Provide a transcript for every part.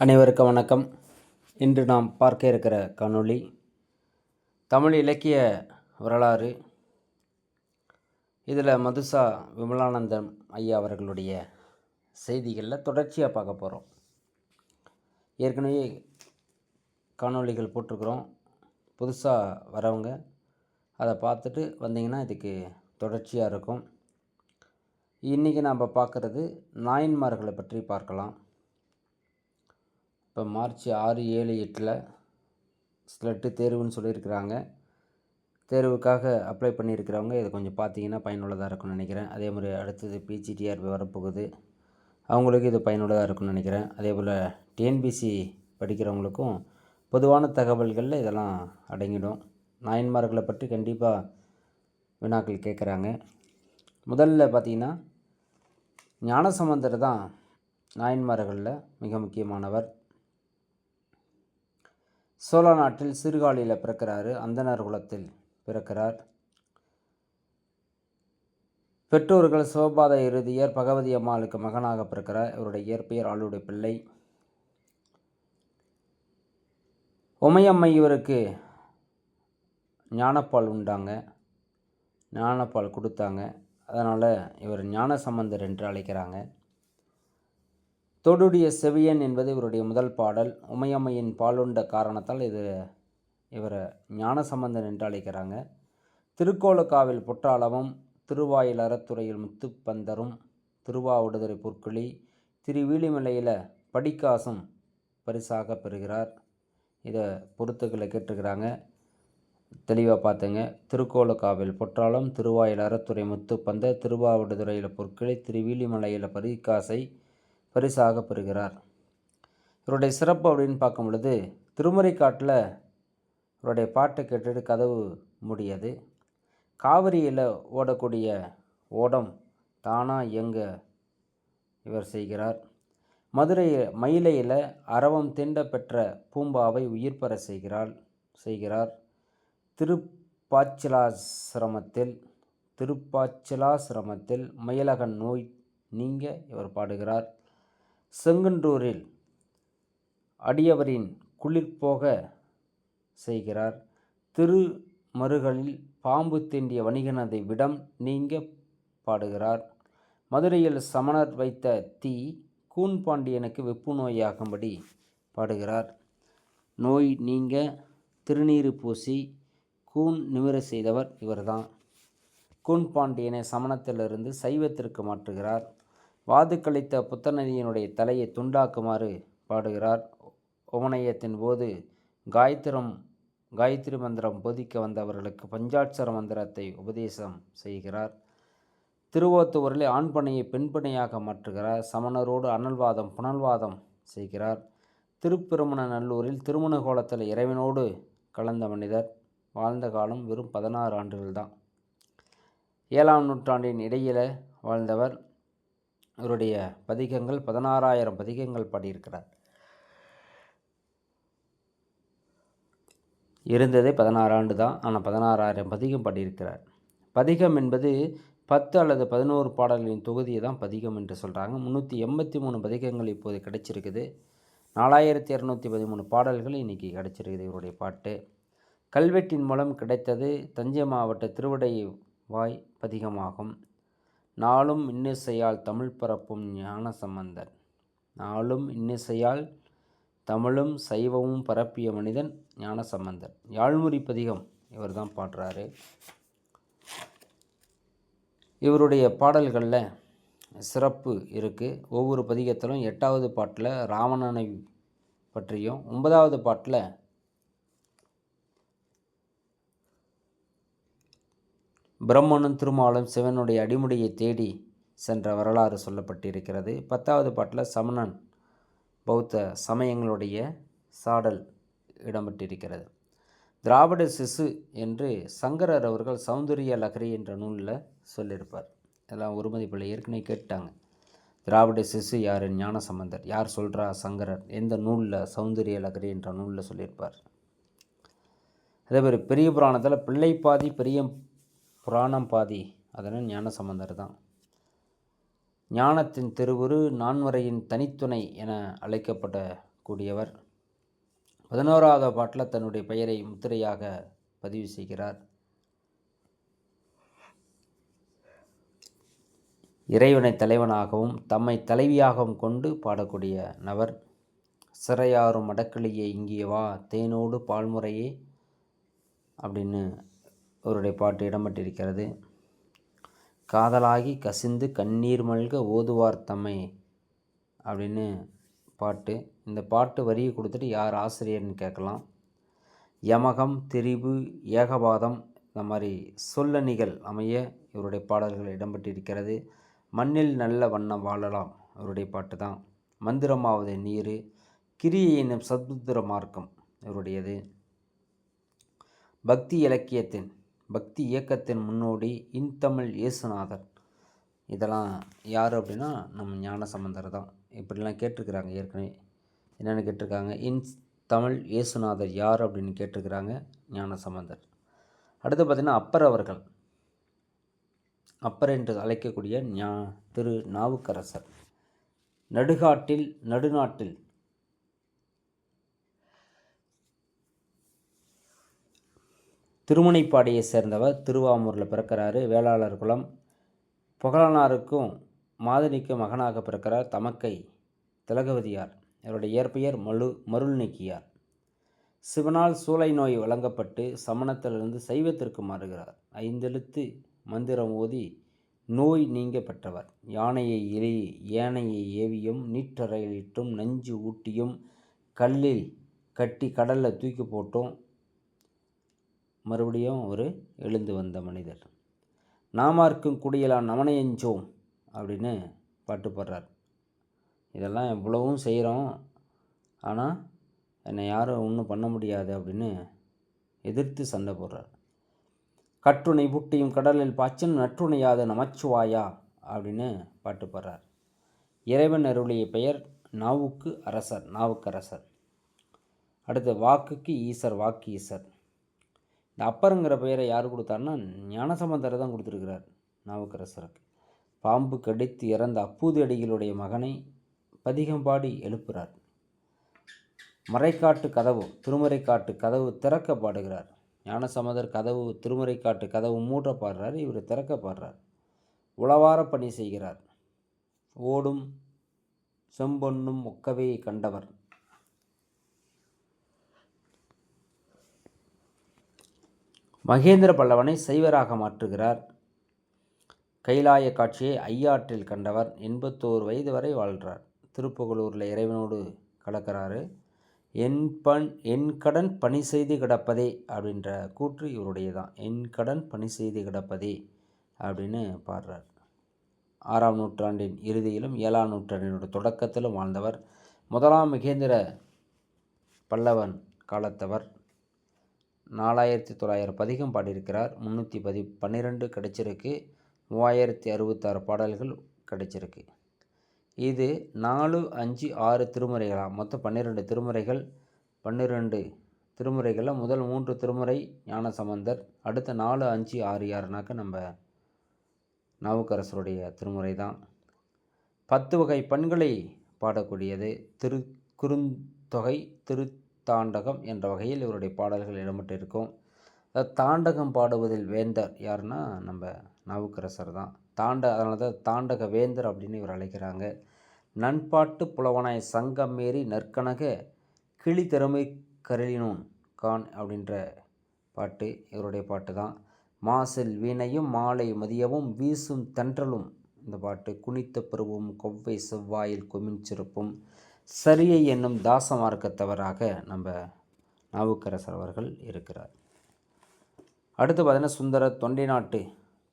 அனைவருக்கும் வணக்கம். இன்று நாம் பார்க்க இருக்கிற காணொளி தமிழ் இலக்கிய வரலாறு. இதில் மதுசா விமலானந்தம் ஐயா அவர்களுடைய செய்திகளில் தொடர்ச்சியாக பார்க்க போகிறோம். ஏற்கனவே காணொளிகள் போட்டிருக்கிறோம். புதுசாக வரவங்க அதை பார்த்துட்டு வந்தீங்கன்னா இதுக்கு தொடர்ச்சியாக இருக்கும். இன்றைக்கி நாம் பார்க்குறது நாயன்மார்களை பற்றி பார்க்கலாம். இப்போ மார்ச் ஆறு ஏழு எட்டில் ஸ்லெட்டு தேர்வுன்னு சொல்லியிருக்கிறாங்க. தேர்வுக்காக அப்ளை பண்ணியிருக்கிறவங்க இதை கொஞ்சம் பார்த்தீங்கன்னா பயனுள்ளதாக இருக்கும்னு நினைக்கிறேன். அதே மாதிரி அடுத்தது பிஜிடிஆர்பி வரப்போகுது. அவங்களுக்கு இது பயனுள்ளதாக இருக்கும்னு நினைக்கிறேன். அதே போல் டிஎன்பிசி படிக்கிறவங்களுக்கும் பொதுவான தகவல்களில் இதெல்லாம் அடங்கிடும். நாயன்மார்களை பற்றி கண்டிப்பாக வினாக்கள் கேட்குறாங்க. முதல்ல பார்த்தீங்கன்னா ஞானசம்பந்தர் தான் நாயன்மார்களில் மிக முக்கியமானவர். சோழ நாட்டில் சீர்காழியில் பிறக்கிறாரு அந்தனர் குலத்தில் பிறக்கிறார். பெற்றோர்கள் சிவபாத இறுதியர் பகவதி அம்மாளுக்கு மகனாக பிறக்கிறார். இவருடைய இயற்பெயர் ஆளுடைய பிள்ளை. உமையம்மை இவருக்கு ஞானப்பால் உண்டாங்க. ஞானப்பால் கொடுத்தாங்க. அதனால் இவர் ஞான சம்பந்தர் என்று அழைக்கிறாங்க. தொடுடைய செவியன் என்பது இவருடைய முதல் பாடல். உமையம்மையின் பாலுண்ட காரணத்தால் இது இவரை ஞானசம்பந்தன் என்று அழைக்கிறாங்க. திருக்கோலக்காவில் பொற்றாளமும் திருவாயில் அறத்துறையில் முத்துப்பந்தரும் திருவாவுடுதுறை பொற்களி திருவீழிமலையில் படிக்காசும் பரிசாக பெறுகிறார். இதை பொறுத்துக்களை கேட்டுக்கிறாங்க தெளிவாக பார்த்துங்க. திருக்கோலக்காவில் பொற்றாளம் திருவாயில் அறத்துறை முத்துப்பந்த திருவாவடுதுறையில் பொற்களி திருவீழிமலையில் பரிகாசை பரிசாக பெறுகிறார். இவருடைய சிறப்பு அப்படின்னு பார்க்கும் பொழுது திருமுறைக்காட்டில் இவருடைய பாட்டை கேட்டுட்டு கதவு முடியாது. காவிரியில் ஓடக்கூடிய ஓடம் தானாக இயங்க இவர் செய்கிறார். மதுரை மயிலையில் அரவம் திண்ட பெற்ற பூம்பாவை உயிர் பெற செய்கிறாள் செய்கிறார். திருப்பாச்சிலாசிரமத்தில் திருப்பாச்சிலாசிரமத்தில் மயிலகன் நோய் நீங்க இவர் பாடுகிறார். செங்குன்றூரில் அடியவரின் குளிர்போக செய்கிறார். திருமருகளில் பாம்பு தீண்டிய வணிகனதை விடம் நீங்க பாடுகிறார். மதுரையில் சமணர் வைத்த தீ கூன் பாண்டியனுக்கு வெப்பு நோயாகும்படி பாடுகிறார். நோய் நீங்க திருநீறு பூசி கூன் நிமிர செய்தவர் இவர்தான். கூன் பாண்டியனை சமணத்திலிருந்து சைவத்திற்கு மாற்றுகிறார். வாது கழித்த புத்தநதியினுடைய தலையை துண்டாக்குமாறு பாடுகிறார். உமனையத்தின் போது காயத்திரம் காயத்ரி மந்திரம் போதிக்க வந்தவர்களுக்கு பஞ்சாட்சர மந்திரத்தை உபதேசம் செய்கிறார். திருவோத்தூரில் ஆண் பணியை மாற்றுகிறார். சமணரோடு அனல்வாதம் புனல்வாதம் செய்கிறார். திருப்பெருமண நல்லூரில் திருமண கோலத்தில் இறைவனோடு கலந்த மனிதர். வாழ்ந்த காலம் வெறும் பதினாறு ஆண்டுகள் தான். ஏழாம் நூற்றாண்டின் இடையில் வாழ்ந்தவர் இவருடைய பதிகங்கள் பதினாறாயிரம் பதிகங்கள் பாடியிருக்கிறார். இருந்ததே பதினாறு ஆண்டு தான். ஆனால் பதினாறாயிரம் பதிகம் பாடியிருக்கிறார். பதிகம் என்பது பத்து அல்லது பதினோரு பாடல்களின் தொகுதியை தான் பதிகம் என்று சொல்கிறாங்க முந்நூற்றி எண்பத்தி மூணு பதிகங்கள் இப்போது கிடைச்சிருக்குது. நாலாயிரத்தி இரநூத்தி பதிமூணு பாடல்கள் இன்றைக்கி கிடச்சிருக்குது இவருடைய பாட்டு. கல்வெட்டின் மூலம் கிடைத்தது தஞ்சை மாவட்ட திருவடை வாய் பதிகமாகும். நாளும் இன்னிசையால் தமிழ் பரப்பும் ஞான சம்பந்தன். நாளும் இன்னிசையால் தமிழும் சைவமும் பரப்பிய மனிதன் ஞான சம்பந்தன். யாழ்முறி பதிகம் இவர் தான் பாடுறாரு. இவருடைய பாடல்களில் சிறப்பு இருக்குது ஒவ்வொரு பதிகத்திலும் எட்டாவது பாட்டில் ராவணனை பற்றியும் ஒன்பதாவது பாட்டில் பிரம்மனும் திருமாலும் சிவனுடைய அடிமுடியை தேடி சென்ற வரலாறு சொல்லப்பட்டிருக்கிறது. பத்தாவது பாட்டில் சமணன் பௌத்த சமயங்களுடைய சாடல் இடம்பெற்றிருக்கிறது. திராவிட சிசு என்று சங்கரர் அவர்கள் சௌந்தரிய லகரி என்ற நூலில் சொல்லியிருப்பார். எல்லாம் ஒருமதி பிள்ளை ஏற்கனவே கேட்டாங்க திராவிட சிசு யார்? ஞான சம்பந்தர். யார் சொல்கிறா சங்கரர்? எந்த நூலில்? சௌந்தரிய லகரி என்ற நூலில் சொல்லியிருப்பார். அதே மாதிரி பெரிய புராணத்தில் பிள்ளை பாதி பெரிய புராணம் பாதி அதனால் ஞான சம்பந்தர் தான். ஞானத்தின் திருவுரு நான்வரையின் தனித்துணை என அழைக்கப்பட்ட கூடியவர் பதினோராவது பாட்டில் தன்னுடைய பெயரை முத்திரையாக பதிவு செய்கிறார். இறைவனை தலைவனாகவும் தம்மை தலைவியாகவும் கொண்டு பாடக்கூடிய நபர். சிறையாரும் மடக்கிளியே இங்கே வா தேனோடு பால்முறையே அப்படின்னு அவருடைய பாட்டு இடம்பெற்றிருக்கிறது. காதலாகி கசிந்து கண்ணீர் மல்க ஓதுவார் தம்மை அப்படின்னு பாட்டு. இந்த பாட்டு வரியை கொடுத்துட்டு யார் ஆசிரியர்னு கேட்கலாம். யமகம் திரிபு ஏகபாதம் இந்த மாதிரி சொல்லணிகள் அமைய இவருடைய பாடல்கள் இடம்பெற்றிருக்கிறது. மண்ணில் நல்ல வண்ணம் வாழலாம் இவருடைய பாட்டு தான். மந்திரமாவது நீர் கிரியை என்னும் சத்புத்திர மார்க்கம் இவருடையது. பக்தி இலக்கியத்தின் பக்தி இயக்கத்தின் முன்னோடி இன்தமிழ் இயேசுநாதர். இதெல்லாம் யார் அப்படின்னா நம்ம ஞான சம்பந்தர் தான். இப்படிலாம் கேட்டிருக்கிறாங்க ஏற்கனவே. என்னென்னு கேட்டிருக்காங்க? இன் தமிழ் இயேசுநாதர் யார் அப்படின்னு கேட்டிருக்கிறாங்க ஞான சம்பந்தர் அடுத்து பார்த்திங்கன்னா அப்பர் அவர்கள். அப்பர் என்று அழைக்கக்கூடிய ஞா திரு நாவுக்கரசர். நடுகாட்டில் நடுநாட்டில் திருமுனைப்பாடியை சேர்ந்தவர் திருவாமூரில் பிறக்கிறாரு. வேளாளர் குலம். புகழனாருக்கும் மாதினிக்கும் மகனாக பிறக்கிறார் தமக்கை திலகவதியார். இவருடைய இயற்பெயர் மலு மருள் நீக்கியார் சிவனால் சூளை நோய் வழங்கப்பட்டு சமணத்திலிருந்து சைவத்திற்கு மாறுகிறார். ஐந்தெழுத்து மந்திரம் ஓதி நோய் நீங்க பெற்றவர். யானையை எலி யானையை ஏவியும் நீற்றறையிலிட்டும் நஞ்சு ஊட்டியும் கல்லில் கட்டி கடலில் தூக்கி போட்டும். மறுபடியும் ஒரு எழுந்து வந்த மனிதர். நாமார்க்கும் குடியலாம் நமனையஞ்சோம் அப்படின்னு பாட்டு பாடுறார். இதெல்லாம் இவ்வளவும் செய்கிறோம். ஆனால் என்னை யாரும் ஒன்றும் பண்ண முடியாது அப்படின்னு எதிர்த்து சண்டை போடுறார். கட்டுணை புட்டியும் கடலில் பாய்ச்சல் நற்றுணையாத நமச்சுவாயா அப்படின்னு பாட்டு பாடுறார். இறைவன் அருளிய பெயர் நாவுக்கு அரசர் நாவுக்கரசர். அடுத்து வாக்குக்கு ஈசர் வாக்கு ஈசர். இந்த அப்பருங்கிற பெயரை யார் கொடுத்தாருன்னா ஞானசம்பந்தரை தான் கொடுத்துருக்கிறார் நாவுக்கரசருக்கு. பாம்பு கடித்து இறந்த அப்பூதி அடிகளுடைய மகனை பதிகம்பாடி எழுப்புகிறார் மறைக்காட்டு கதவு திருமறைக்காட்டு கதவு திறக்க பாடுகிறார். ஞானசமதர் கதவு திருமறைக்காட்டு கதவு மூட்ட பாடுறார் இவர் திறக்க பாடுறார். உளவார பணி செய்கிறார். ஓடும் செம்பொன்னும் ஒக்கவே கண்டவர். மகேந்திர பல்லவனை சைவராக மாற்றுகிறார். கைலாய காட்சியை ஐயாற்றில் கண்டவர் எண்பத்தோரு வயது வரை வாழ்கிறார். திருப்புகலூரில் இறைவனோடு கலக்கிறாரு. என் பண் என் கடன் பணி செய்து கிடப்பதே அப்படின்ற கூற்று இவருடைய தான் என் கடன் பணி செய்து கிடப்பதே அப்படின்னு பாடுறார். ஆறாம் நூற்றாண்டின் இறுதியிலும் ஏழாம் நூற்றாண்டினோட தொடக்கத்திலும் வாழ்ந்தவர் முதலாம் மகேந்திர பல்லவன் காலத்தவர். நாலாயிரத்தி தொள்ளாயிரம் பதிகம் பாடியிருக்கிறார். முந்நூற்றி பதி பன்னிரெண்டு கிடைச்சிருக்கு. மூவாயிரத்தி அறுபத்தாறு பாடல்கள் கிடைச்சிருக்கு. இது நாலு அஞ்சு ஆறு திருமுறைகளாக மொத்தம் பன்னிரெண்டு திருமுறைகள். பன்னிரெண்டு திருமுறைகளில் முதல் மூன்று திருமுறை ஞான சம்பந்தர் அடுத்த நாலு அஞ்சு ஆறு யாருனாக்க நம்ம நாவுக்கரசருடைய திருமுறை தான். பத்து வகை பண்களை பாடக்கூடியது. திரு குறுந்தொகை திரு தாண்டகம் என்ற வகையில் இவருடைய பாடல்கள் இடம்பெற்றிருக்கும். தாண்டகம் பாடுவதில் வேந்தர் யாருன்னா நம்ம நாவுக்கரசர் தான். தாண்ட அதனால தான் தாண்டக வேந்தர் அப்படின்னு இவர் அழைக்கிறாங்க. நண்பாட்டு புலவனாய் சங்கம் மீறி நற்கனக கிளி திறமை கருளினோன் கான் அப்படின்ற பாட்டு இவருடைய பாட்டு தான். மாசில் வீணையும் மாலை மதியமும் வீசும் தென்றலும் இந்த பாட்டு. குனித்த பருவம் கொவ்வை செவ்வாயில் கொமிஞ்சிருப்பும். சரியை என்னும் தாச மார்க்கத்தவராக நம்ம நாவுக்கரசர் அவர்கள் இருக்கிறார். அடுத்து பார்த்தீங்கன்னா சுந்தர தொண்டை நாட்டு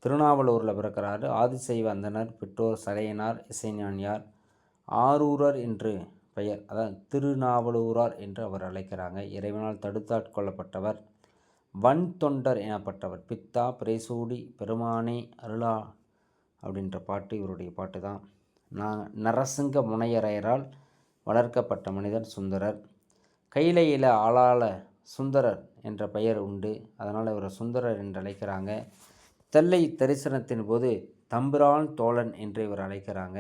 திருநாவலூரில் பிறக்கிறாரு. ஆதிசைவ அந்தனர் பெற்றோர் சரையனார் இசைஞானியார் ஆரூரர் என்று பெயர். அதான் திருநாவலூரார் என்று அவர் அழைக்கிறாங்க. இறைவனால் தடுத்தாட்கொள்ளப்பட்டவர் வன் தொண்டர் எனப்பட்டவர். பித்தா பிரேசூடி பெருமானே அருளா அப்படின்ற பாட்டு இவருடைய பாட்டு தான் நான் நரசிங்க முனையரையரால் வளர்க்கப்பட்ட மனிதர் சுந்தரர். கையிலையில் ஆளாள சுந்தரர் என்ற பெயர் உண்டு. அதனால் இவரை சுந்தரர் என்று அழைக்கிறாங்க. தெல்லை தரிசனத்தின் போது தம்பிரான் தோழன் என்று இவர் அழைக்கிறாங்க.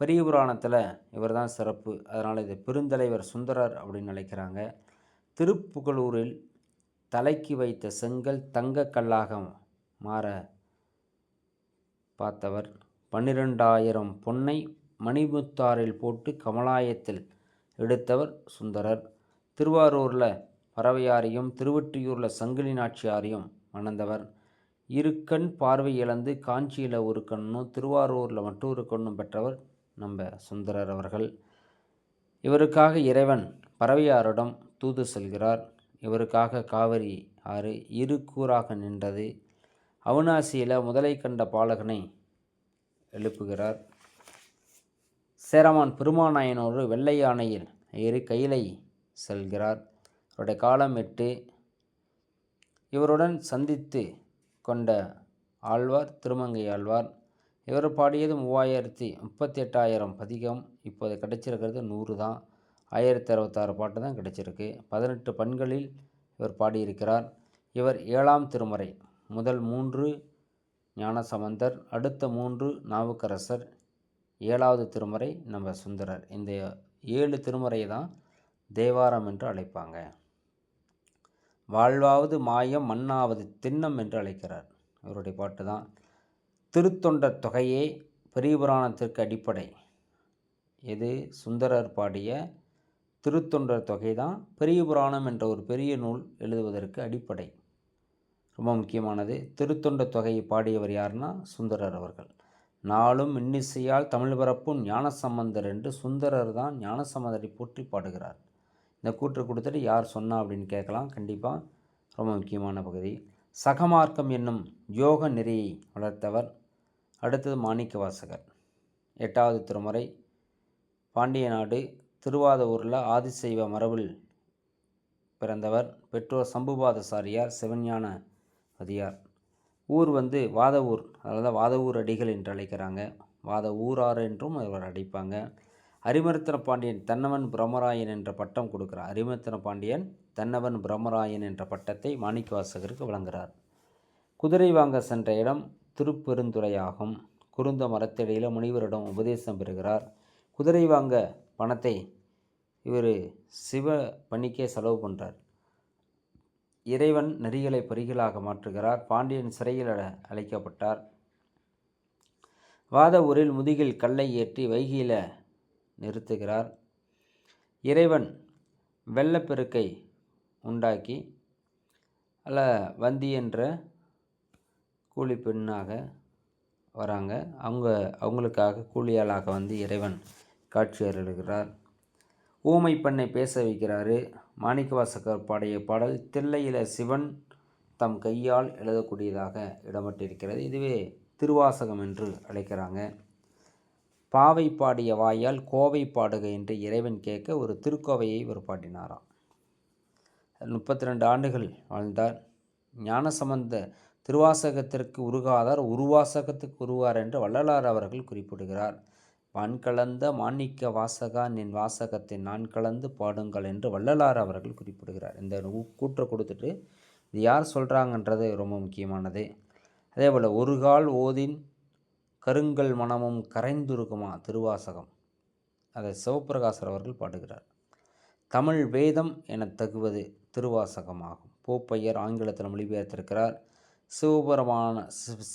பெரிய புராணத்தில் இவர் தான் சிறப்பு. அதனால் இது பெருந்தலைவர் சுந்தரர் அப்படின்னு அழைக்கிறாங்க. திருப்புகலூரில் தலைக்கு வைத்த செங்கல் தங்கக்கல்லாக மாற பார்த்தவர். பன்னிரெண்டாயிரம் பொன்னை மணிமுத்தாரில் போட்டு கமலாயத்தில் எடுத்தவர் சுந்தரர். திருவாரூரில் பறவையாரையும் திருவொற்றியூரில் சங்கிலி நாச்சியாரையும் மணந்தவர் இரு கண் பார்வை இழந்து காஞ்சியில் ஒரு கண்ணும் திருவாரூரில் மற்றொரு கண்ணும் பெற்றவர் நம்ம சுந்தரர் அவர்கள். இவருக்காக இறைவன் பறவையாரிடம் தூது செல்கிறார். இவருக்காக காவிரி ஆறு இரு கூறாக நின்றது. அவினாசியில் முதலை கண்ட பாலகனை எழுப்புகிறார். சேரமான் பெருமாநாயனோடு வெள்ளை யானையில் ஏறி கையிலை செல்கிறார். அவருடைய காலம் எட்டு. இவருடன் சந்தித்து கொண்ட ஆழ்வார் திருமங்கை ஆழ்வார். இவர் பாடியது மூவாயிரத்தி முப்பத்தி எட்டாயிரம் பதிகம். இப்போது கிடைச்சிருக்கிறது நூறு தான். ஆயிரத்தி அறுபத்தாறு பாட்டு தான் கிடைச்சிருக்கு. பதினெட்டு பண்களில் இவர் பாடியிருக்கிறார். இவர் ஏழாம் திருமறை. முதல் மூன்று ஞானசமந்தர் அடுத்த மூன்று நாவுக்கரசர் ஏழாவது திருமறை நம்ம சுந்தரர். இந்த ஏழு திருமறை தான் தேவாரம் என்று அழைப்பாங்க. வாழ்வாவது மாயம் மண்ணாவது திண்ணம் என்று அழைக்கிறார். இவருடைய பாட்டு தான் திருத்தொண்ட தொகையே பெரியபுராணத்திற்கு அடிப்படை இது சுந்தரர் பாடிய திருத்தொண்டர் தொகை தான் பெரிய புராணம் என்ற ஒரு பெரிய நூல் எழுதுவதற்கு அடிப்படை. ரொம்ப முக்கியமானது திருத்தொண்ட தொகையை பாடியவர் யாருன்னா சுந்தரர் அவர்கள் நாளும் இன்னிசையால் தமிழ் பரப்பும் ஞானசம்பந்தர் என்று சுந்தரர் தான் ஞானசம்பந்தரை போற்றி பாடுகிறார். இந்த கூற்று கொடுத்துட்டு யார் சொன்னா அப்படின்னு கேட்கலாம். கண்டிப்பாக ரொம்ப முக்கியமான பகுதி. சகமார்க்கம் என்னும் யோக நெறியை வளர்த்தவர். அடுத்தது மாணிக்க வாசகர் எட்டாவது திருமுறை. பாண்டிய நாடு திருவாதூரில் ஆதிசைவ மரபில் பிறந்தவர். பெற்றோர் சம்புபாதசாரியார் சிவஞான அதியார். ஊர் வந்து வாத ஊர் அதாவது வாத ஊர் அடிகள் என்று அழைக்கிறாங்க. வாத ஊரார் என்றும் அவர் அழைப்பாங்க அரிமர்த்தன பாண்டியன் தன்னவன் பிரம்மராயன் என்ற பட்டம் கொடுக்கிறார். அரிமர்த்தன பாண்டியன் தன்னவன் பிரம்மராயன் என்ற பட்டத்தை மாணிக்கவாசகருக்கு வழங்குகிறார். குதிரை வாங்க சென்ற இடம் திருப்பெருந்துறையாகும். குருந்த மரத்தடியில் முனிவரிடம் உபதேசம் பெறுகிறார். குதிரை வாங்க பணத்தை இவர் சிவ பணிக்கே செலவு பண்ணுறார் இறைவன் நரிகளை பரிகளாக மாற்றுகிறார். பாண்டியன் சிறையில் அழைக்கப்பட்டார். வாத ஊரில் முதுகில் கல்லை ஏற்றி வைகியில் நிறுத்துகிறார். இறைவன் வெள்ளப்பெருக்கை உண்டாக்கி அல்ல வந்தி என்ற கூலி பெண்ணாக வராங்க. அவங்க அவங்களுக்காக கூலியாளாக வந்து இறைவன் காட்சி அருளுகிறார் ஊமை பெண்ணை பேச வைக்கிறாரு. மாணிக்கவாசகர் பாடிய பாடல் தில்லையில சிவன் தம் கையால் எழுதக்கூடியதாக இடம்பெற்றிருக்கிறது. இதுவே திருவாசகம் என்று அழைக்கிறாங்க. பாவை பாடிய வாயால் கோவை பாடுக என்று இறைவன் கேட்க ஒரு திருக்கோவையை இவர் பாடினாராம் முப்பத்தி ரெண்டு ஆண்டுகள் வாழ்ந்தார். ஞானசம்பந்த திருவாசகத்திற்கு உருகாதார் உருவாசகத்துக்கு உருவார் என்று வள்ளலார் அவர்கள் குறிப்பிடுகிறார். வான் கலந்த மாணிக்க வாசகா நின் வாசகத்தை நான் கலந்து பாடுங்கள் என்று வள்ளலார் அவர்கள் குறிப்பிடுகிறார். இந்த கூற்றை கொடுத்துட்டு இது யார் சொல்கிறாங்கன்றது ரொம்ப முக்கியமானது. அதே போல் ஒரு கால் ஓதின் கருங்கல் மனமும் கரைந்துருக்குமா திருவாசகம்? அதை சிவபிரகாசர் அவர்கள் பாடுகிறார். தமிழ் வேதம் என தகுவது திருவாசகமாகும். போப்பையர் ஆங்கிலத்தில் மொழிபெயர்த்திருக்கிறார். சிவபுரமான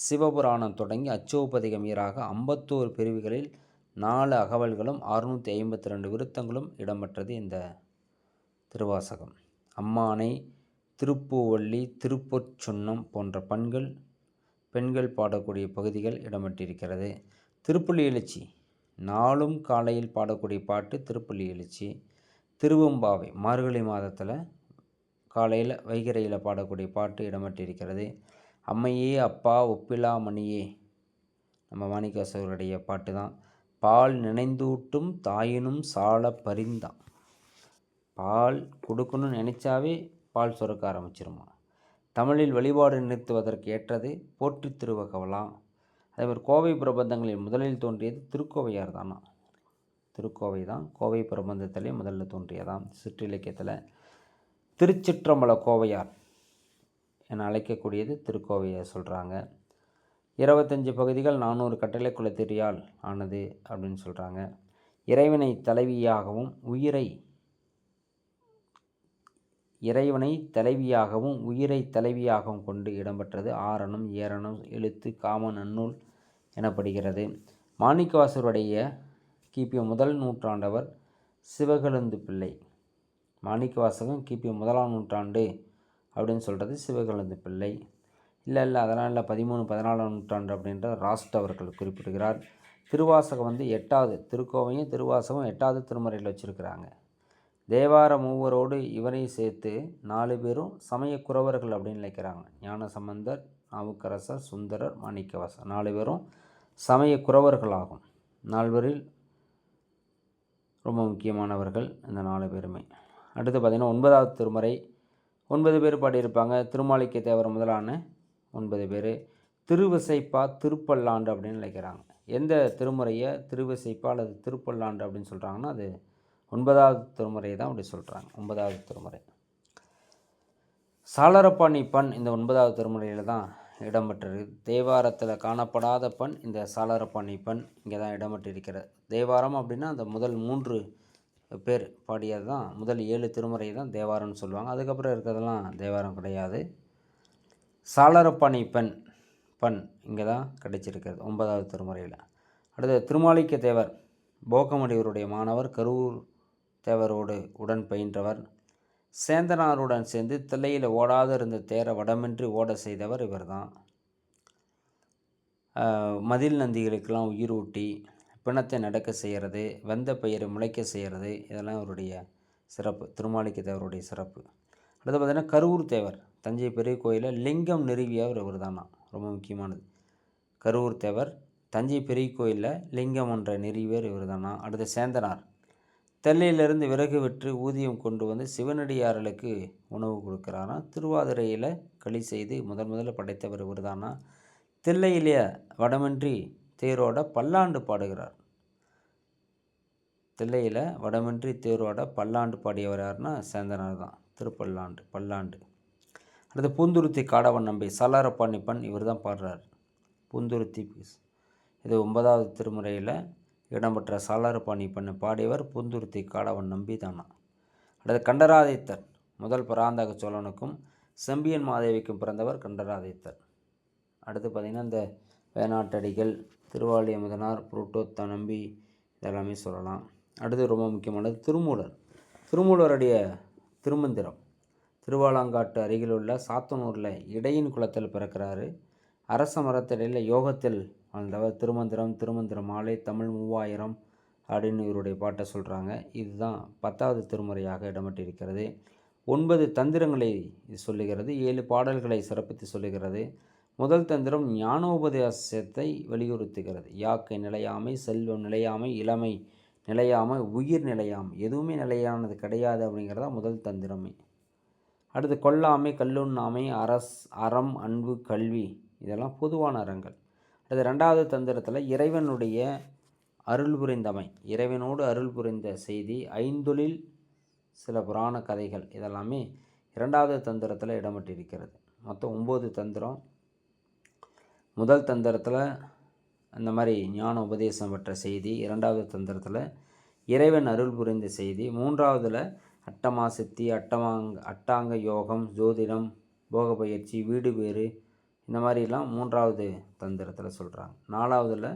சிவபுராணம் தொடங்கி அச்சோபதிகம் ஈராக ஐம்பத்தோரு பிரிவுகளில் நாலு அகவல்களும் அறுநூற்றி ஐம்பத்தி ரெண்டு விருத்தங்களும் இடம்பெற்றது இந்த திருவாசகம். அம்மானை திருப்பூவள்ளி திருப்பொற்சுன்னம் போன்ற பண்கள் பெண்கள் பாடக்கூடிய பகுதிகள் இடம்பெற்றிருக்கிறது. திருப்புள்ளி எழுச்சி. நாளும் காலையில் பாடக்கூடிய பாட்டு திருப்புள்ளி எழுச்சி. திருவம்பாவை மார்கழி மாதத்தில் காலையில் வைகரையில் பாடக்கூடிய பாட்டு இடம்பெற்றிருக்கிறது. அம்மையே அப்பா ஒப்பிலா மணியே. நம்ம மாணிக்காசவருடைய பாட்டு தான். பால் நினைந்தூட்டும் தாயினும் சால பரிந்தான் பால் கொடுக்கணும்னு நினச்சாவே பால் சுரக்க ஆரம்பிச்சிருமா? தமிழில் வழிபாடு நிறுத்துவதற்கு ஏற்றது போற்றி திருவகவலாம் அதேமாதிரி கோவை பிரபந்தங்களில் முதலில் தோன்றியது திருக்கோவையார் தானா? திருக்கோவை தான் கோவை பிரபந்தத்திலே முதல்ல தோன்றியதான் சிற்றிலக்கியத்தில் திருச்சிற்றம்பல கோவையார் என அழைக்கக்கூடியது திருக்கோவையை சொல்கிறாங்க இருபத்தஞ்சு பகுதிகள் நானூறு கட்டளை குலத்திரியால் ஆனது அப்படின்னு சொல்கிறாங்க இறைவனை தலைவியாகவும் உயிரை இறைவனை தலைவியாகவும் உயிரை தலைவியாகவும் கொண்டு இடம்பெற்றது ஆரணம் ஏரணம் எழுத்து காம நன்னூல் எனப்படுகிறது. மாணிக்கவாசருடைய கிபி முதல் நூற்றாண்டவர் சிவகழுந்து பிள்ளை. மாணிக்கவாசகம் கிபி முதலாம் நூற்றாண்டு அப்படின்னு சொல்கிறது சிவகழுந்து பிள்ளை. இல்லை இல்லை அதெல்லாம் இல்லை பதிமூணு பதினாலாம் நூற்றாண்டு அப்படின்ற ராஸ்ட் அவர்கள் குறிப்பிடுகிறார். திருவாசகம் வந்து எட்டாவது திருக்கோவையும் திருவாசகம் எட்டாவது திருமறையில் வச்சுருக்கிறாங்க. தேவார மூவரோடு இவரையும் சேர்த்து நாலு பேரும் சமய குறவர்கள் அப்படின்னு நினைக்கிறாங்க. ஞான சம்பந்தர் நாவுக்கரசர் சுந்தரர் மாணிக்கவாசர். நாலு பேரும் சமய குறவர்களாகும். நால்வரில் ரொம்ப முக்கியமானவர்கள் இந்த நாலு பேருமே. அடுத்து பார்த்திங்கன்னா ஒன்பதாவது திருமுறை ஒன்பது பேர் பாடியிருப்பாங்க. திருமாளிக்க தேவர் முதலான ஒன்பது பேர். திருவிசைப்பா திருப்பல்லாண்டு அப்படின்னு நினைக்கிறாங்க. எந்த திருமுறையை திருவிசைப்பா அல்லது திருப்பல்லாண்டு அப்படின்னு சொல்கிறாங்கன்னா அது ஒன்பதாவது திருமுறையை தான் அப்படி சொல்கிறாங்க ஒன்பதாவது திருமுறை. சாளரப்பாணி பண் இந்த ஒன்பதாவது திருமுறையில் தான் இடம்பெற்றிருக்கு. தேவாரத்தில் காணப்படாத பண் இந்த சாளரப்பாணி பண் இங்கே தான் இடம்பெற்றிருக்கிறது. தேவாரம் அப்படின்னா அந்த முதல் மூன்று பேர் பாடியது தான் முதல் ஏழு திருமுறை தான் தேவாரம்னு சொல்லுவாங்க. அதுக்கப்புறம் இருக்கிறதெல்லாம் தேவாரம் கிடையாது. சாளரப்பாணி பெண் பண் இங்கே தான் கிடைச்சிருக்கிறது ஒன்பதாவது திருமுறையில். அடுத்து திருமாலிக்க தேவர் போகமடிவருடைய மாணவர் கரூர் தேவரோடு உடன் பயின்றவர். சேந்தனாருடன் சேர்ந்து தில்லையில் ஓடாத இருந்த தேரை வடமின்றி ஓட செய்தவர் இவர் தான். மதில் நந்திகளுக்கெல்லாம் உயிர் ஊட்டி பிணத்தை நடக்க செய்கிறது வெந்த பயிரை முளைக்க செய்கிறது இதெல்லாம் அவருடைய சிறப்பு திருமாலிக்க தேவருடைய சிறப்பு. அடுத்து பார்த்திங்கன்னா கரூர் தேவர் தஞ்சை பெரிய கோயிலில் லிங்கம் நிறுவியவர் இவர் தானா ரொம்ப முக்கியமானது. கருவூர் தேவர் தஞ்சை பெரிய கோயிலில் லிங்கம் என்ற நிறுவியவர் இவர் தானா அடுத்து சேந்தனார். தெல்லையிலிருந்து விறகு விற்று ஊதியம் கொண்டு வந்து சிவனடியார்களுக்கு உணவு கொடுக்குறாராம் திருவாதிரையில் களி செய்து முதன் முதல்ல படைத்தவர் இவர் தானா தில்லையிலே வடமின்றி தேரோட பல்லாண்டு பாடுகிறார். தில்லையில் வடமின்றி தேரோட பல்லாண்டு பாடியவர் யாருன்னா? சேந்தனார் தான் திருப்பல்லாண்டு பல்லாண்டு. அடுத்து பூந்துருத்தி காடவன் நம்பி சலாரப்பாணிப்பன் இவர் தான் பாடுறார். பூந்துருத்தி இது ஒன்பதாவது திருமுறையில் இடம்பெற்ற சாலாரப்பாணி பண்ண பாடியவர் பூந்துருத்தி காடவன் நம்பி தானா. அடுத்து கண்டராதித்தர் முதல் பராந்தக சோழனுக்கும் செம்பியன் மாதேவிக்கும் பிறந்தவர் கண்டராதித்தர் அடுத்து பார்த்திங்கன்னா இந்த வேணாட்டடிகள் திருவாளி அமுதனார் புருட்டோத்த நம்பி இதெல்லாமே சொல்லலாம். அடுத்து ரொம்ப முக்கியமானது திருமூலர். திருமூலருடைய திருமந்திரம். திருவாலாங்காட்டு அருகில் உள்ள சாத்தனூரில் இடையின் குளத்தில் பிறக்கிறாரு. அரச மரத்தடியில் யோகத்தில் வாழ்ந்தவர் திருமந்திரம் திருமந்திர மாலை தமிழ் மூவாயிரம் அப்படின்னு இவருடைய பாட்டை சொல்கிறாங்க இதுதான் பத்தாவது திருமுறையாக இடம்பெற்றிருக்கிறது. ஒன்பது தந்திரங்களை சொல்லுகிறது ஏழு பாடல்களை சிறப்பித்து சொல்லுகிறது. முதல் தந்திரம் ஞானோபதேசத்தை வலியுறுத்துகிறது. யாக்கை நிலையாமை செல்வம் நிலையாமை இளமை நிலையாமை உயிர் நிலையாமை எதுவுமே நிலையானது கிடையாது அப்படிங்கிறதா முதல் தந்திரமே. அடுத்து கொல்லாமை கல்லுண்ணாமை அரஸ் அறம் அன்பு கல்வி இதெல்லாம் பொதுவான அறங்கள். அடுத்து ரெண்டாவது தந்திரத்தில் இறைவனுடைய அருள் புரிந்தமை இறைவனோடு அருள் புரிந்த செய்தி ஐந்தொழில் சில புராண கதைகள் இதெல்லாமே இரண்டாவது தந்திரத்தில் இடம்பெற்றிருக்கிறது. மொத்தம் ஒம்பது தந்திரம். முதல் தந்திரத்தில் அந்த மாதிரி ஞான உபதேசம் பெற்ற செய்தி இரண்டாவது தந்திரத்தில் இறைவன் அருள் புரிந்த செய்தி மூன்றாவதில் அட்டமா சித்தி அட்டாங்க யோகம் ஜோதிடம் போக பயிற்சி வீடு பேறு இந்த மாதிரிலாம் மூன்றாவது தந்திரத்தில் சொல்கிறாங்க நாலாவதில்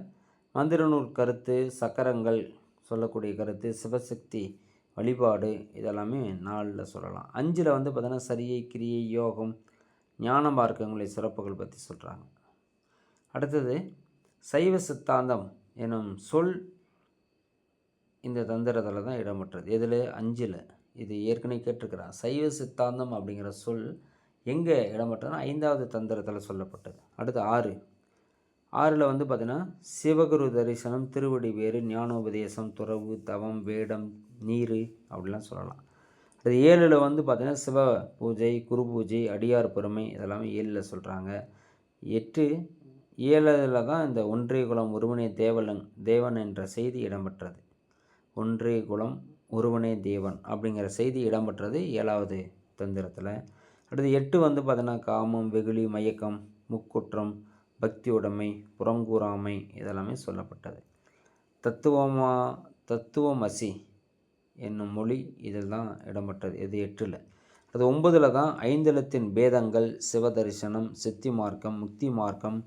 மந்திரநூல் கருத்து சக்கரங்கள் சொல்லக்கூடிய கருத்து சிவசக்தி வழிபாடு இதெல்லாமே நாலில் சொல்லலாம். அஞ்சில் வந்து பார்த்தோன்னா சரியை கிரியை யோகம் ஞான மார்க்கங்களை சிறப்புகள் பற்றி சொல்கிறாங்க அடுத்தது சைவ சித்தாந்தம் எனும் சொல் இந்த தந்திரத்தில் தான் இடம்பெற்றது. இதில் அஞ்சில். இது ஏற்கனவே கேட்டிருக்கிறான் சைவ சித்தாந்தம் அப்படிங்கிற சொல் எங்கே இடம்பெற்றதுன்னா ஐந்தாவது தந்திரத்தில் சொல்லப்பட்டது. அடுத்து ஆறு. ஆறில் வந்து பார்த்திங்கன்னா சிவகுரு தரிசனம் திருவடி வேறு ஞானோபதேசம் துறவு தவம் வேடம் நீர் அப்படிலாம் சொல்லலாம். அது ஏழில் வந்து பார்த்திங்கன்னா சிவ பூஜை குரு பூஜை அடியார் பெருமை இதெல்லாமே ஏழில் சொல்கிறாங்க எட்டு ஏழில் தான் இந்த ஒன்றிய குலம் ஒருவனே தேவலன் தேவன் என்ற செய்தி இடம்பெற்றது. ஒன்றிய குலம் ஒருவனே தேவன் அப்படிங்கிற செய்தி இடம்பெற்றது ஏழாவது தந்திரத்தில். அடுத்து எட்டு வந்து பார்த்தோன்னா காமம் வெகுளி மயக்கம் முக்குற்றம் பக்தி உடைமை புறங்கூறாமை இதெல்லாமே சொல்லப்பட்டது. தத்துவமா தத்துவமசி என்னும் மொழி இதில் தான் இடம்பெற்றது இது எட்டில். அது ஒன்பதில் தான் ஐந்தெழுத்தின் பேதங்கள் சிவதரிசனம் சித்தி மார்க்கம் முக்தி மார்க்கம்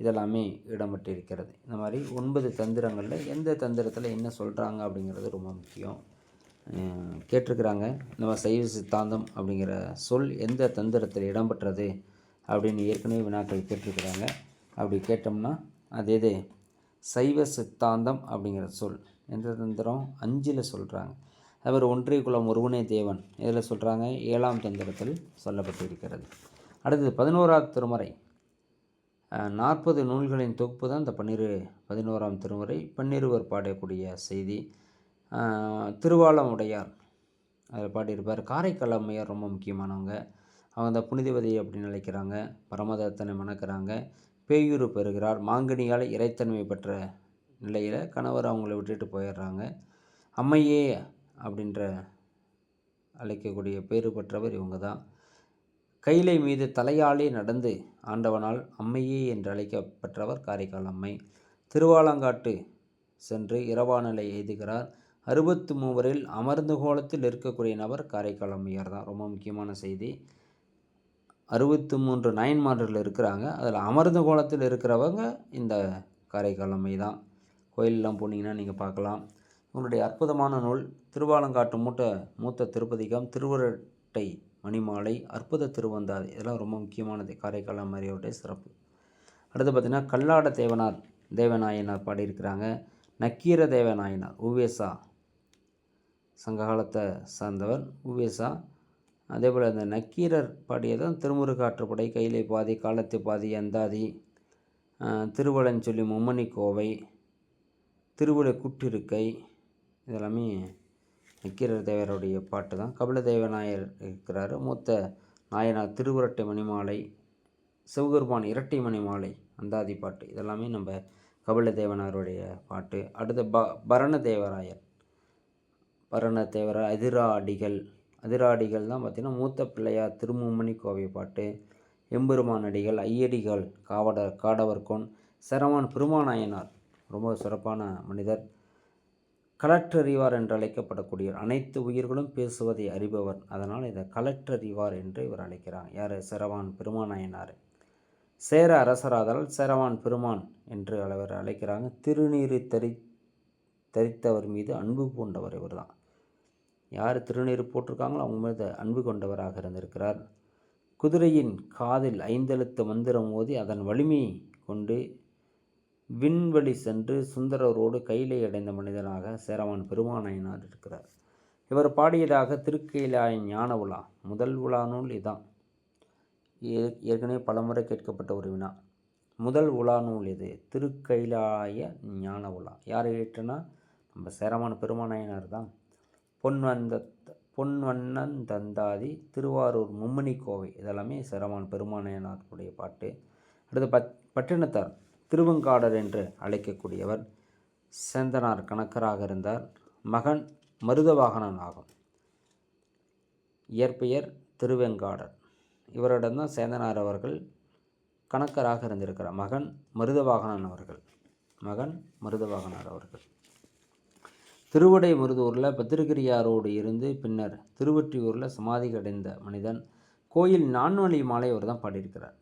இதெல்லாமே இடம்பெற்றிருக்கிறது. இந்த மாதிரி ஒன்பது தந்திரங்களில் எந்த தந்திரத்தில் என்ன சொல்கிறாங்க அப்படிங்கிறது ரொம்ப முக்கியம். கேட்டிருக்கிறாங்க. நம்ம சைவ சித்தாந்தம் அப்படிங்கிற சொல் எந்த தந்திரத்தில் இடம்பெற்றது? அப்படின்னு ஏற்கனவே வினாக்கள் கேட்டிருக்கிறாங்க. அப்படி கேட்டோம்னா அது எது? சைவ சித்தாந்தம் அப்படிங்கிற சொல். எந்த தந்திரம்? அஞ்சில் சொல்கிறாங்க அவர் ஒன்றிய குலம் ஒருவனே தேவன். இதில் சொல்கிறாங்க ஏழாம் தந்திரத்தில் சொல்லப்பட்டு இருக்கிறது அடுத்தது பதினோராவது திருமறை. நாற்பது நூல்களின் தொகுப்பு தான் இந்த பன்னிரு பதினோராம் திருமுறை. பன்னிருவர் பாடக்கூடிய செய்தி. திருவாளமுடையார் அதில் பாடியிருப்பார். காரைக்கால் அம்மையார் ரொம்ப முக்கியமானவங்க. அவங்க அந்த புனிதவதி அப்படின்னு நினைக்கிறாங்க. பரமதத்தனை மணக்கிறாங்க. பேயூர் பெறுகிறார். மாங்கனியால் இறைத்தன்மை பெற்ற நிலையில் கணவர் அவங்கள விட்டுட்டு போயிடுறாங்க. அம்மையே அப்படின்ற அழைக்கக்கூடிய பேறு பெற்றவர் இவங்க தான். கைலை மீது தலையாலே நடந்து ஆண்டவனால் அம்மையே என்று அழைக்கப்பெற்றவர் காரைக்கால் அம்மை. திருவாலங்காட்டு சென்று இரவானலை எழுதுகிறார் அறுபத்து மூவரில் அமர்ந்த கோலத்தில் இருக்கக்கூடிய நபர் காரைக்கால் அம்மையார் தான். ரொம்ப முக்கியமான செய்தி. அறுபத்து மூன்று நயன்மார்கள் இருக்கிறாங்க. அதில் அமர்ந்த கோலத்தில் இருக்கிறவங்க இந்த காரைக்கால் அம்மை தான். கோயிலெலாம் போனீங்கன்னா நீங்கள் பார்க்கலாம். உங்களுடைய அற்புதமான நூல் திருவாலங்காட்டு மூட்ட மூத்த திருப்பதிகம் திருவரட்டை மணிமாலை அற்புத திருவந்தாதி இதெல்லாம் ரொம்ப முக்கியமானது. காரைக்கால் அம்மையோடைய சிறப்பு. அடுத்து பார்த்திங்கன்னா கல்லாட தேவனார் தேவநாயனார் பாடியிருக்கிறாங்க. நக்கீர தேவநாயனார் உவேசா சங்ககாலத்தை சார்ந்தவர் உவேசா. அதே போல் இந்த நக்கீரர் பாடியதும் திருமுருகாற்றுப்படை கையிலை பாதி காலத்து பாதி அந்தாதி திருவளஞ்சொல்லி மும்மணி கோவை திருவிழை குட்டிருக்கை இதெல்லாமே நக்கீரர் தேவருடைய பாட்டு தான். கபில தேவநாயர் இருக்கிறார். மூத்த நாயனார் திருவுரட்டை மணிமாலை சிவபெருமான் இரட்டை மணிமாலை அந்தாதி பாட்டு. இதெல்லாமே நம்ம கபில தேவனாருடைய பாட்டு. அடுத்து ப பரண பரணத்தேவர பரண தேவர அதிராடிகள். அதிராடிகள் தான் பார்த்திங்கன்னா மூத்த பிள்ளையார் திருமும்மணி கோவை பாட்டு எம்பெருமான் அடிகள் ஐயடிகள் காவட காடவர்கோன் சரவான் பெருமாநாயனார் ரொம்ப சிறப்பான மனிதர். கலற்றறிவார் என்று அழைக்கப்படக்கூடிய அனைத்து உயிர்களும் பேசுவதை அறிபவர். அதனால் இதை கலற்றறிவார் என்று இவர் அழைக்கிறார். யார்? சரவான் பெருமானாயனார். சேர அரசராதல் சரவான் பெருமான் என்று அவர் அழைக்கிறாங்க. திருநீறு தரி தரித்தவர் மீது அன்பு பூண்டவர் இவர் தான் யார் திருநீர் போட்டிருக்காங்களோ அவங்க மீது அன்பு கொண்டவராக இருந்திருக்கிறார். குதிரையின் காதில் ஐந்தெழுத்து மந்திரம் ஓதி அதன் வலிமை கொண்டு விண்வெளி சென்று சுந்தரரோடு கையிலே அடைந்த மனிதனாக சேரவான் பெருமானையினார் இருக்கிறார். இவர் பாடியதாக திருக்கையிலாய ஞான உலா முதல் உலா நூல் இதான். ஏற்கனவே பலமுறை கேட்கப்பட்ட ஒரு வினா. முதல் உலா நூல் இது திருக்கைலாய ஞான உலா. யார் இயற்றினா நம்ம சேரமான பெருமானாயனார் தான். பொன்வந்த பொன்வண்ணன் தந்தாதி திருவாரூர் மும்மணி கோவை. இதெல்லாமே சேரமான் பெருமானாயனாருடைய பாட்டு. அடுத்து பட் பட்டினத்தார் திருவெங்காடர் என்று அழைக்கக்கூடியவர் சேந்தனார் கணக்கராக இருந்தார். மகன் மருதவாகனன் ஆகும். இயற்பெயர் திருவெங்காடர். இவரிடம்தான் சேந்தனார் அவர்கள் கணக்கராக இருந்திருக்கிறார். மகன் மருதவாகனன் அவர்கள். மகன் மருதவாகனார் அவர்கள். திருவடை மருதூரில் இருந்து பின்னர் திருவொற்றியூரில் சமாதி அடைந்த மனிதன் கோயில் நான்வழி மாலை அவர் தான் பாடியிருக்கிறார்.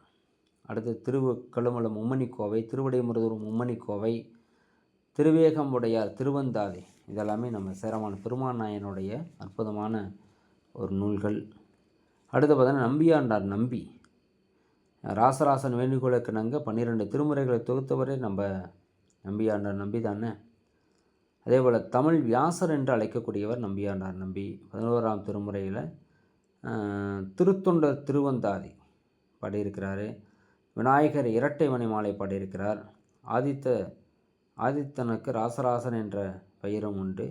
அடுத்து திருவு கழுமலம் மும்மணி கோவை திருவிடைமருதூர் மும்மணி கோவை திருவேகமுடையார் திருவந்தாதி இதெல்லாமே நம்ம சேரமான பெருமான் நாயனுடைய அற்புதமான ஒரு நூல்கள். அடுத்து பார்த்தோன்னா நம்பியாண்டார் நம்பி. ராசராசன் வேண்டுகோளுக்கு நாங்கள் பன்னிரெண்டு திருமுறைகளை தொகுத்தவரே நம்ம நம்பியாண்டார் நம்பி தானே? அதே போல் தமிழ் வியாசர் என்று அழைக்கக்கூடியவர் நம்பியாண்டார். நம்பி பதினோராம் திருமுறையில் திருத்தொண்டர் திருவந்தாதி பாடியிருக்கிறார். விநாயகர் இரட்டை மணி மாலை பாடியிருக்கிறார். ஆதித்த ஆதித்தனுக்கு ராசராசன் என்ற பெயரும் உண்டு.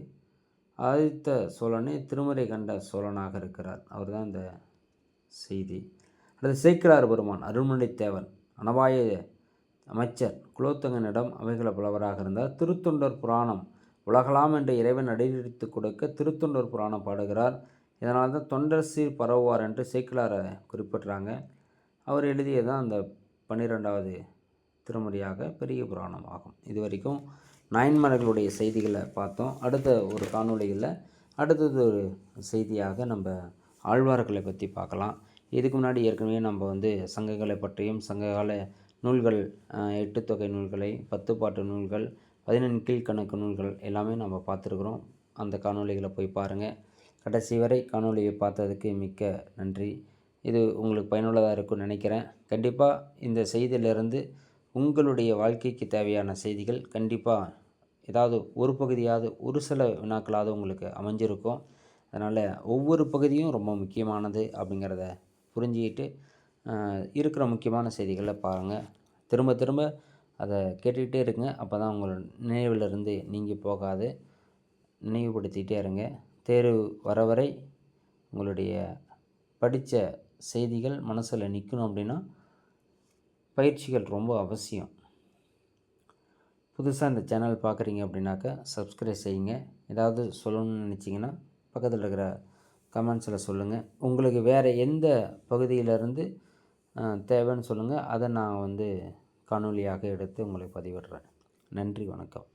ஆதித்த சோழனே திருமறை கண்ட சோழனாக இருக்கிறார். அவர் தான் இந்த செய்தி. அடுத்து சேக்கிரார் பெருமான் அருள்மொழித்தேவன் அனபாய அமைச்சர் குலோத்தங்கனிடம் அவைகள புலவராக இருந்தார். திருத்தொண்டர் புராணம் உலகலாம் என்று இறைவன் அடியெடுத்து கொடுக்க திருத்தொண்டர் புராணம் பாடுகிறார். இதனால் தான் தொண்டர் சீர் பரவுவார் என்று சேக்கிலாரை குறிப்பிட்றாங்க. அவர் எழுதியதான் அந்த பன்னிரெண்டாவது திருமுறையாக பெரிய புராணம் ஆகும். இது வரைக்கும் நாயன்மார்களுடைய செய்திகளை பார்த்தோம். அடுத்த ஒரு காணொளிகளில் அடுத்தது ஒரு செய்தியாக நம்ம ஆழ்வார்களை பற்றி பார்க்கலாம். இதுக்கு முன்னாடி ஏற்கனவே நம்ம வந்து சங்கங்களை பற்றியும் சங்ககால நூல்கள் எட்டு தொகை நூல்களை பத்து பாட்டு நூல்கள் பதினெண் கீழ்கணக்கு நூல்கள் எல்லாமே நம்ம பார்த்துருக்குறோம். அந்த காணொளிகளை போய் பாருங்கள் கடைசி வரை காணொளியை பார்த்ததுக்கு மிக்க நன்றி. இது உங்களுக்கு பயனுள்ளதாக இருக்கும்னு நினைக்கிறேன். கண்டிப்பாக இந்த செய்தியிலிருந்து உங்களுடைய வாழ்க்கைக்கு தேவையான செய்திகள் கண்டிப்பாக ஏதாவது ஒரு பகுதியாவது ஒரு சில வினாக்களாவது உங்களுக்கு அமைஞ்சிருக்கும். அதனால் ஒவ்வொரு பகுதியும் ரொம்ப முக்கியமானது அப்படிங்கிறத புரிஞ்சுக்கிட்டு இருக்கிற முக்கியமான செய்திகளை பாருங்கள் திரும்ப திரும்ப அதை கேட்டுக்கிட்டே இருங்க. அப்போ தான் உங்களோட நினைவிலிருந்து நீங்கி போகாது. நினைவுபடுத்திகிட்டே இருங்க. தேர்வு வர வரை உங்களுடைய படித்த செய்திகள் மனசில் நிற்கணும் அப்படின்னா பயிற்சிகள் ரொம்ப அவசியம். புதுசாக இந்த சேனல் பார்க்குறீங்க அப்படின்னாக்கா சப்ஸ்கிரைப் செய்யுங்க. ஏதாவது சொல்லணும்னு நினச்சிங்கன்னா பக்கத்தில் இருக்கிற கமெண்ட்ஸில் சொல்லுங்கள் உங்களுக்கு வேறு எந்த பகுதியிலேருந்து தேவைன்னு சொல்லுங்கள் அதை நான் வந்து காணொலியாக எடுத்து உங்களை பதிவிடுறேன். நன்றி வணக்கம்.